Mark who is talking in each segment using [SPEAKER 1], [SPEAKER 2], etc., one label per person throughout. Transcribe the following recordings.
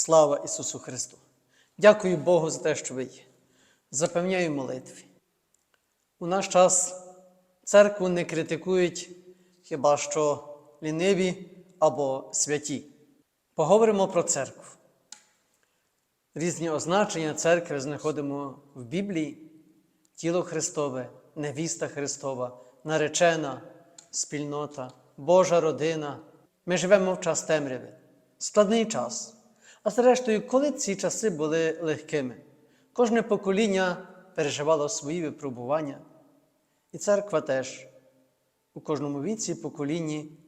[SPEAKER 1] Слава Ісусу Христу! Дякую Богу за те, що ви є. Запевняю молитві. У наш час церкву не критикують хіба що ліниві або святі. Поговоримо про церкву. Різні означення церкви знаходимо в Біблії: тіло Христове, невіста Христова, наречена, спільнота, Божа родина. Ми живемо в час темряви, складний час. А зрештою, коли ці часи були легкими, кожне покоління переживало свої випробування, і церква теж. У кожному віці, поколінні,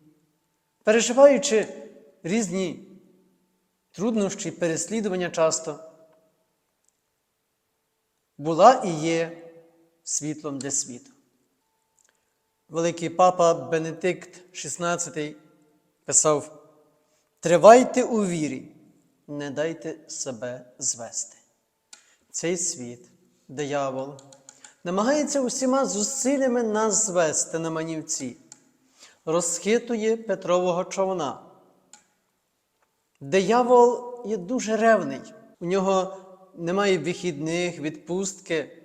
[SPEAKER 1] переживаючи різні труднощі, переслідування часто, була і є світлом для світу. Великий папа Бенедикт XVI писав: Тривайте у вірі, не дайте себе звести. Цей світ, диявол, намагається усіма зусиллями нас звести на манівці, розхитує Петрового човна. Диявол є дуже ревний, у нього немає вихідних, відпустки.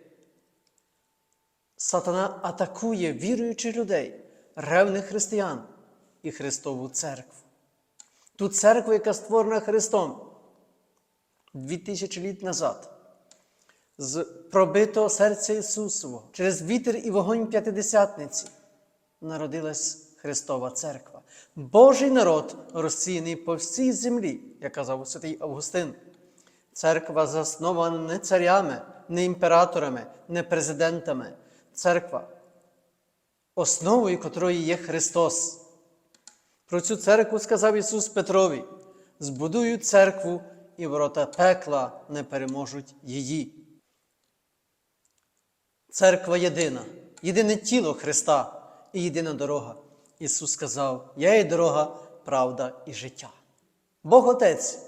[SPEAKER 1] Сатана атакує віруючих людей, ревних християн і Христову церкву. Ту церкву, яка створена Христом дві тисячі літ назад, з пробитого серця Ісусового, через вітер і вогонь п'ятидесятниці народилась Христова Церква. Божий народ розсіяний по всій землі, як казав святий Августин. Церква заснована не царями, не імператорами, не президентами. Церква, основою котрої є Христос. Про цю церкву сказав Ісус Петрові: збудую церкву, і ворота пекла не переможуть її. Церква єдина, єдине тіло Христа і єдина дорога. Ісус сказав: Я є дорога, правда і життя. Бог Отець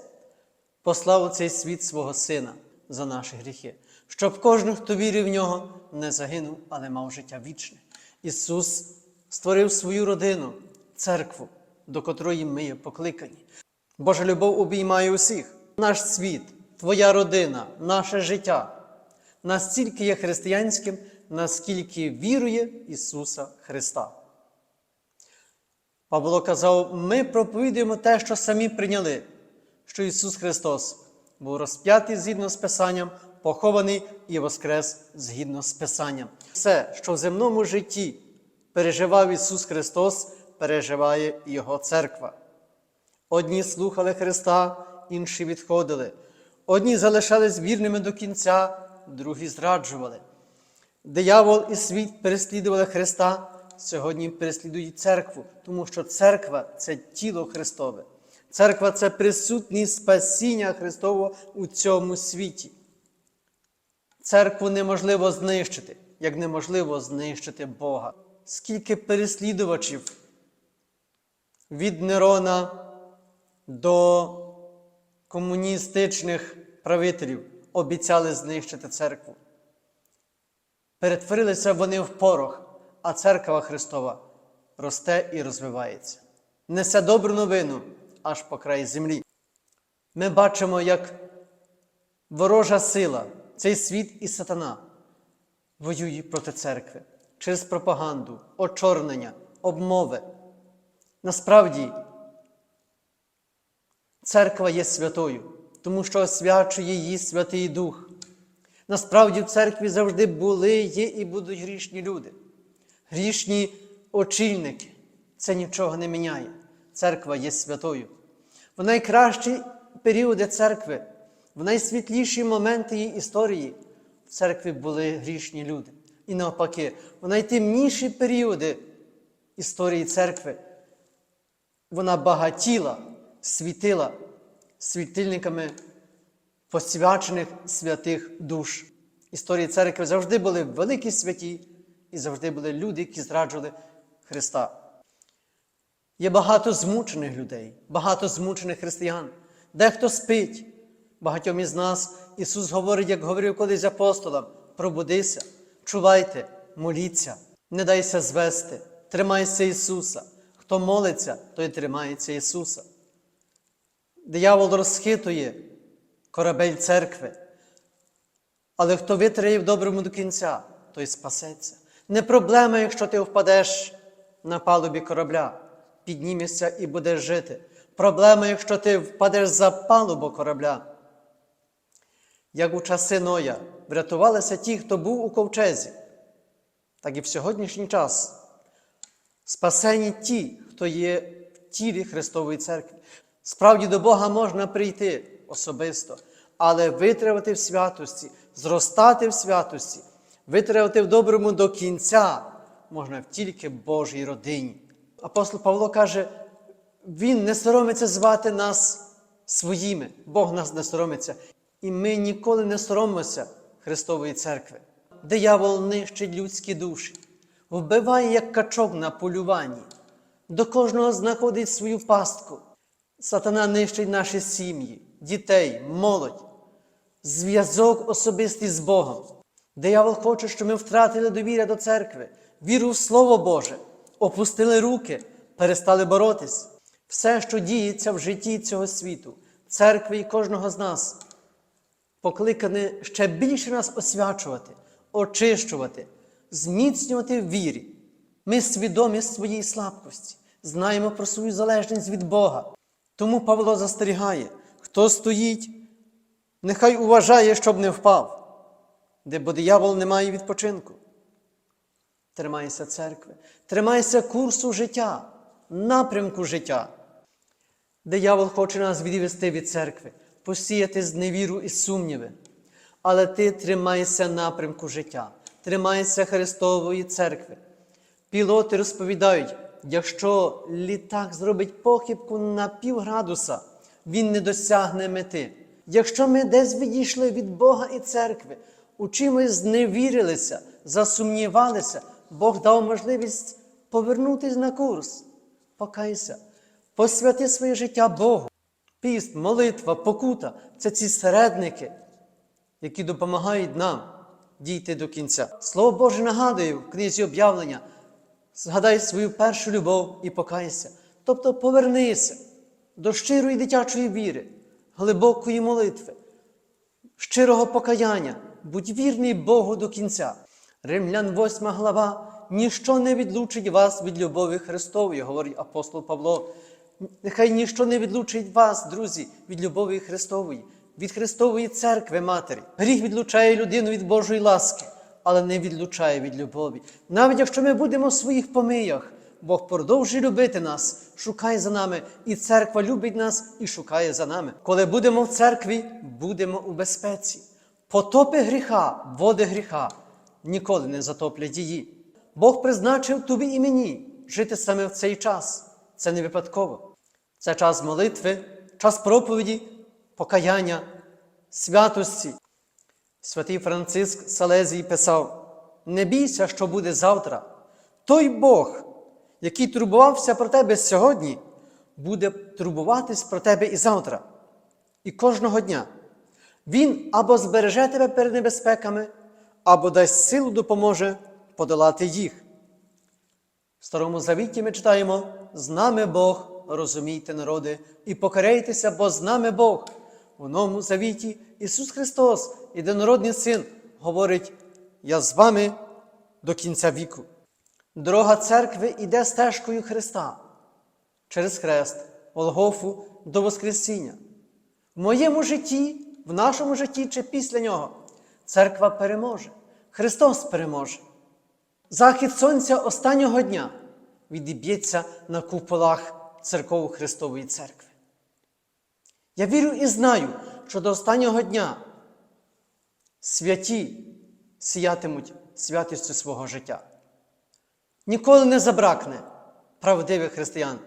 [SPEAKER 1] послав у цей світ свого Сина за наші гріхи, щоб кожен, хто вірив в нього, не загинув, але мав життя вічне. Ісус створив свою родину, церкву, до котрої ми є покликані. Божа любов обіймає усіх. Наш світ, Твоя родина, наше життя настільки є християнським, наскільки вірує Ісуса Христа. Павло казав: ми проповідуємо те, що самі прийняли, що Ісус Христос був розп'ятий згідно з Писанням, похований і воскрес згідно з Писанням. Все, що в земному житті переживав Ісус Христос, переживає Його церква. Одні слухали Христа, інші відходили. Одні залишались вірними до кінця, другі зраджували. Диявол і світ переслідували Христа, сьогодні переслідують церкву, тому що церква це тіло Христове. Церква це присутність спасіння Христового у цьому світі. Церкву неможливо знищити, як неможливо знищити Бога. Скільки переслідувачів від Нерона до комуністичних правителів обіцяли знищити церкву. Перетворилися вони в порох, а церква Христова росте і розвивається. Несе добру новину аж по край землі. Ми бачимо, як ворожа сила, цей світ і сатана воює проти церкви через пропаганду, очорнення, обмови. Насправді, церква є святою, тому що освячує її Святий Дух. Насправді в церкві завжди були, є і будуть грішні люди, грішні очільники. Це нічого не міняє. Церква є святою. В найкращі періоди церкви, в найсвітліші моменти її історії в церкві були грішні люди. І навпаки, в найтемніші періоди історії церкви вона багатіла, світила світильниками посвячених святих душ. Історії церкви завжди були великі святі і завжди були люди, які зраджували Христа. Є багато змучених людей, багато змучених християн. Дехто спить. Багатьом із нас Ісус говорить, як говорив колись апостолам: пробудися, чувайте, моліться, не дайся звести, тримайся Ісуса. Хто молиться, той тримається Ісуса. Диявол розхитує корабель церкви. Але хто витримає в доброму до кінця, той спасеться. Не проблема, якщо ти впадеш на палубі корабля, піднімешся і будеш жити. Проблема, якщо ти впадеш за палубу корабля. Як у часи Ноя врятувалися ті, хто був у ковчезі, так і в сьогоднішній час спасені ті, хто є в тілі Христової церкви. Справді до Бога можна прийти особисто, але витривати в святості, зростати в святості, витривати в доброму до кінця можна в тільки Божій родині. Апостол Павло каже, він не соромиться звати нас своїми, Бог нас не соромиться. І ми ніколи не соромимося Христової церкви. Диявол нищить людські душі, вбиває, як качок на полюванні, до кожного знаходить свою пастку. Сатана нищить наші сім'ї, дітей, молодь, зв'язок особистий з Богом. Диявол хоче, щоб ми втратили довір'я до церкви, віру в Слово Боже, опустили руки, перестали боротись. Все, що діється в житті цього світу, церкви і кожного з нас, покликане ще більше нас освячувати, очищувати, зміцнювати в вірі. Ми свідомі своїй слабкості, знаємо про свою залежність від Бога. Тому Павло застерігає, хто стоїть, нехай уважає, щоб не впав, де бо диявол не має відпочинку. Тримайся церкви, тримайся курсу життя, напрямку життя. Диявол хоче нас відвести від церкви, посіяти зневіру і сумніви. Але ти тримайся напрямку життя, тримайся Христової церкви. Пілоти розповідають, якщо літак зробить похибку на півградуса, він не досягне мети. Якщо ми десь відійшли від Бога і церкви, у чимось зневірилися, засумнівалися, Бог дав можливість повернутися на курс. Покайся, посвяти своє життя Богу. Піст, молитва, покута це ці середники, які допомагають нам дійти до кінця. Слово Боже нагадує в книзі об'явлення. Згадай свою першу любов і покайся. Тобто повернися до щирої дитячої віри, глибокої молитви, щирого покаяння, будь вірний Богу до кінця. Римлян 8 глава. Ніщо не відлучить вас від любові Христової, говорить апостол Павло. Нехай ніщо не відлучить вас, друзі, від любові Христової, від Христової церкви Матері. Гріх відлучає людину від Божої ласки, але не відлучає від любові. Навіть якщо ми будемо в своїх помиях, Бог продовжує любити нас, шукає за нами, і церква любить нас і шукає за нами. Коли будемо в церкві, будемо у безпеці. Потопи гріха, води гріха ніколи не затоплять її. Бог призначив тобі і мені жити саме в цей час. Це не випадково. Це час молитви, час проповіді, покаяння, святості. Святий Франциск Салезій писав: Не бійся, що буде завтра. Той Бог, який турбувався про тебе сьогодні, буде турбуватись про тебе і завтра, і кожного дня. Він або збереже тебе перед небезпеками, або дасть силу допоможе подолати їх. В Старому Завіті ми читаємо: з нами Бог, розумійте, народи, і покоряйтеся, бо з нами Бог. У Новому Завіті Ісус Христос, єдинородний Син, говорить: Я з вами до кінця віку. Дорога церкви йде стежкою Христа через хрест, Голгофу до Воскресіння. В моєму житті, в нашому житті чи після нього церква переможе, Христос переможе. Захід сонця останнього дня відіб'ється на куполах церкову Христової церкви. Я вірю і знаю, що до останнього дня святі сіятимуть святістю свого життя. Ніколи не забракне правдивих християн.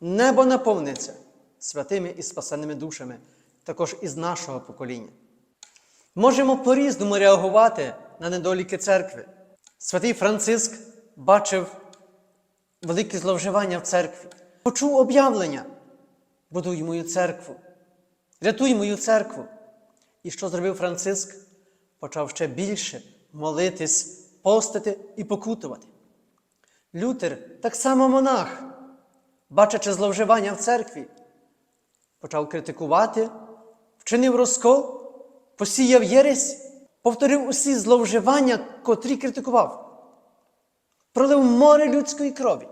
[SPEAKER 1] Небо наповниться святими і спасеними душами, також із нашого покоління. Можемо по-різному реагувати на недоліки церкви. Святий Франциск бачив великі зловживання в церкві, почув об'явлення. Будуй мою церкву, рятуй мою церкву. І що зробив Франциск? Почав ще більше молитись, постити і покутувати. Лютер, так само монах, бачачи зловживання в церкві, почав критикувати вчинив розкол, посіяв єресь, повторив усі зловживання, котрі критикував, пролив море людської крові.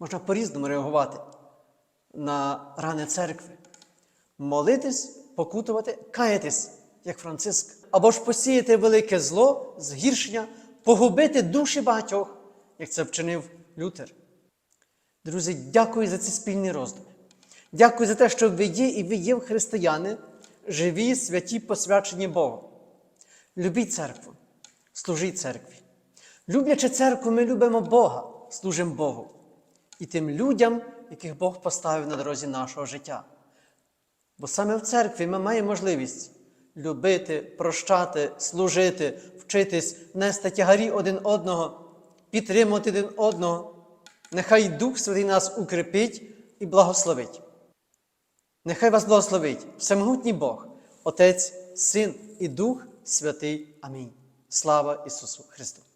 [SPEAKER 1] Можна по-різному реагувати на рани церкви. Молитись, покутувати, каятись, як Франциск, або ж посіяти велике зло, згіршення, погубити душі багатьох, як це вчинив Лютер. Друзі, дякую за ці спільні роздуми. Дякую за те, що ви є і ви є християни, живі, святі, посвячені Богу. Любіть церкву, служіть церкві. Люблячи церкву, ми любимо Бога, служимо Богу і тим людям, яких Бог поставив на дорозі нашого життя. Бо саме в церкві ми маємо можливість любити, прощати, служити, вчитись, нести тягарі один одного, підтримувати один одного. Нехай Дух Святий нас укріпить і благословить. Нехай вас благословить всемогутній Бог, Отець, Син і Дух Святий. Амінь. Слава Ісусу Христу!